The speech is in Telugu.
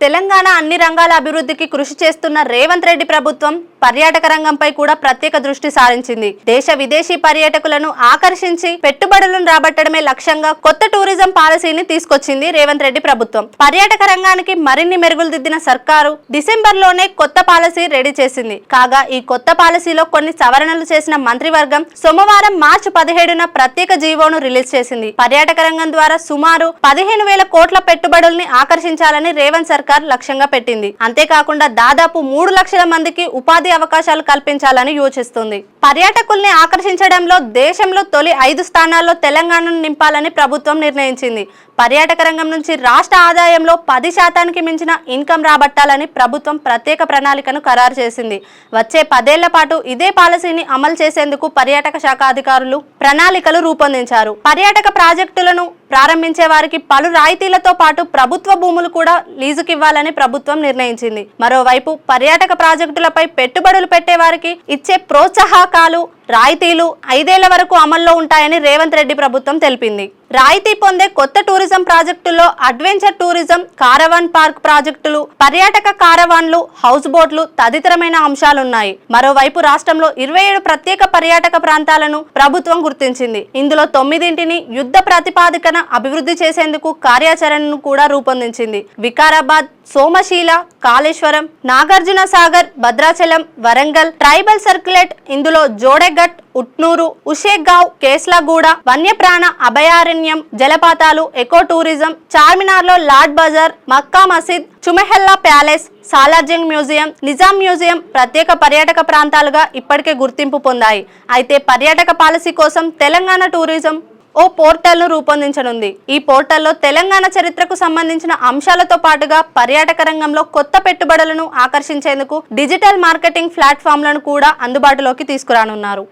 తెలంగాణ అన్ని రంగాల అభివృద్ధికి కృషి చేస్తున్న రేవంత్ రెడ్డి ప్రభుత్వం పర్యాటక రంగంపై కూడా ప్రత్యేక దృష్టి సారించింది. దేశ విదేశీ పర్యాటకులను ఆకర్షించి పెట్టుబడులను రాబట్టడమే లక్ష్యంగా కొత్త టూరిజం పాలసీని తీసుకొచ్చింది రేవంత్ రెడ్డి ప్రభుత్వం. పర్యాటక రంగానికి మరిన్ని మెరుగులు దిద్దిన సర్కారు డిసెంబర్లోనే కొత్త పాలసీ రెడీ చేసింది. కాగా ఈ కొత్త పాలసీలో కొన్ని సవరణలు చేసిన మంత్రివర్గం సోమవారం మార్చి పదిహేడున ప్రత్యేక జీవోను రిలీజ్ చేసింది. పర్యాటక రంగం ద్వారా సుమారు పదిహేను వేల కోట్ల పెట్టుబడుల్ని ఆకర్షించాలని రేవంత్ సర్కార్ లక్ష్యంగా పెట్టింది. అంతేకాకుండా దాదాపు మూడు లక్షల మందికి ఉపాధి అవకాశాలు కల్పించాలని యోచిస్తుంది. పర్యాటకుల్ని ఆకర్షించడంలో దేశంలో తొలి ఐదు స్థానాల్లో తెలంగాణను నింపాలని ప్రభుత్వం నిర్ణయించింది. పర్యాటక రంగం నుంచి రాష్ట్ర ఆదాయంలో పది శాతానికి మించిన ఇన్కమ్ రాబట్టాలని ప్రభుత్వం ప్రత్యేక ప్రణాళికను ఖరారు చేసింది. వచ్చే పదేళ్ళ పాటు ఇదే పాలసీని అమలు చేసేందుకు పర్యాటక శాఖ అధికారులు ప్రణాళికలు రూపొందించారు. పర్యాటక ప్రాజెక్టులను ప్రారంభించే వారికి పలు రాయితీలతో పాటు ప్రభుత్వ భూములు కూడా లీజుకి ఇవ్వాలని ప్రభుత్వం నిర్ణయించింది. మరోవైపు పర్యాటక ప్రాజెక్టులపై పెట్టుబడులు పెట్టే వారికి ఇచ్చే ప్రోత్సాహకాలు రాయితీలు ఐదేళ్ళ వరకు అమల్లో ఉంటాయని రేవంత్ రెడ్డి ప్రభుత్వం తెలిపింది. రాయితీ పొందే కొత్త టూరిజం ప్రాజెక్టుల్లో అడ్వెంచర్ టూరిజం కారవాన్ పార్క్ ప్రాజెక్టులు పర్యాటక కారవాన్లు హౌస్ బోట్లు తదితరమైన అంశాలున్నాయి. మరోవైపు రాష్ట్రంలో ఇరవై ఏడు ప్రత్యేక పర్యాటక ప్రాంతాలను ప్రభుత్వం గుర్తించింది. ఇందులో తొమ్మిదింటిని యుద్ధ ప్రాతిపాదికన అభివృద్ధి చేసేందుకు కార్యాచరణను కూడా రూపొందించింది. వికారాబాద్ సోమశీల కాళేశ్వరం నాగార్జున సాగర్ భద్రాచలం వరంగల్ ట్రైబల్ సర్క్యులేట్ ఇందులో జోడెగట్ ఉట్నూరు ఉషేగావ్ కేస్లాగూడ వన్యప్రాణ అభయారణ్యం జలపాతాలు eco tourism చార్మినార్లో Lad Bazaar Mecca Masjid Chowmahalla palace Salarjung museum Nizam museum ప్రత్యేక పర్యాటక ప్రాంతాలుగా ఇప్పటికే గుర్తింపు పొందాయి. అయితే పర్యాటక పాలసీ కోసం తెలంగాణ టూరిజం ఓ పోర్టల్ను రూపొందించనుంది. ఈ పోర్టల్లో తెలంగాణ చరిత్రకు సంబంధించిన అంశాలతో పాటుగా పర్యాటక రంగంలో కొత్త పెట్టుబడులను ఆకర్షించేందుకు డిజిటల్ మార్కెటింగ్ ప్లాట్ఫామ్లను కూడా అందుబాటులోకి తీసుకురానున్నారు.